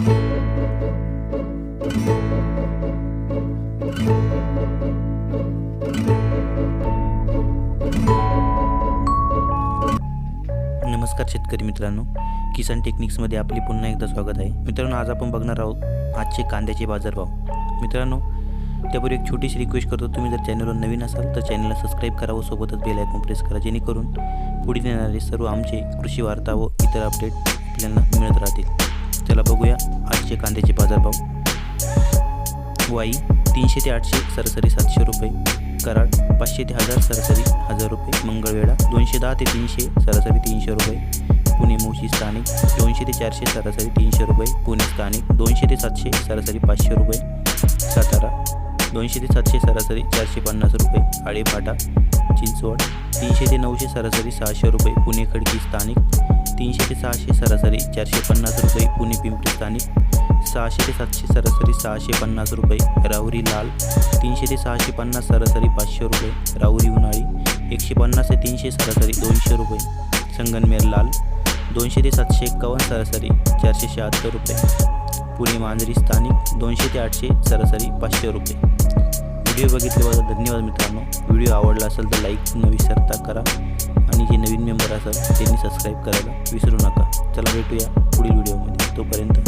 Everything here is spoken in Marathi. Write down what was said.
नमस्कार शेतकरी मित्रांनो किसान टेक्निक्समध्ये आपले पुन्हा एकदा स्वागत आहे. मित्रांनो आज आपण बघणार आहोत आजचे कांद्याचे बाजारभाव. मित्रांनो त्यापूर्वी एक छोटीशी रिक्वेस्ट करतो. तुम्ही जर चॅनलवर नवीन असाल तर चॅनलला सबस्क्राईब करा व सोबतच बेल आयकॉन प्रेस करा जेणेकरून पुढील येणारे सर्व आमचे कृषी वार्ता व इतर अपडेट आपल्याला मिळत राहतील. चला बघूया. आजचे कांद्याचे बाजारभाव वाई तीनशे ते आठशे सरासरी सातशे रुपये. कराड पाचशे ते हजार सरासरी हजार रुपये. मंगळवेढा दोनशे दहा ते तीनशे सरासरी तीनशे रुपये. पुणे मोशी स्थानिक दोनशे ते चारशे सरासरी तीनशे रुपये. पुणे स्थानिक दोनशे ते सातशे सरासरी पाचशे रुपये. सातारा दोनशे ते सातशे सरासरी चारशे पन्नास रुपये. आळेफाटा चिंचवड तीनशे ते नऊशे सरासरी सहाशे रुपये. पुणे खडकी स्थानिक तीनशे ते सहाशे सरासरी चारशे पन्नास रुपये पुणे पिंपरी स्थानिक सहाशे ते सातशे सरासरी सहाशे पन्नास रुपये राहुरी लाल तीनशे ते सहाशे पन्नास सरासरी पाचशे रुपये राहुरी उन्हाळी एकशे पन्नास ते तीनशे सरासरी दोनशे रुपये संगनमेर लाल दोनशे ते सातशे एक्कावन्न सरासरी चारशे शहात्तर रुपये पुणे मांजरी स्थानिक दोनशे ते आठशे सरासरी पाचशे रुपये. व्हिडिओ बघितल्याबद्दल धन्यवाद मित्रांनो. व्हिडिओ आवडला असेल तर लाईक न विसरता करा. असाल त्यांनी सबस्क्राईब करायला विसरू नका. चला भेटूया पुढील व्हिडिओमध्ये तोपर्यंत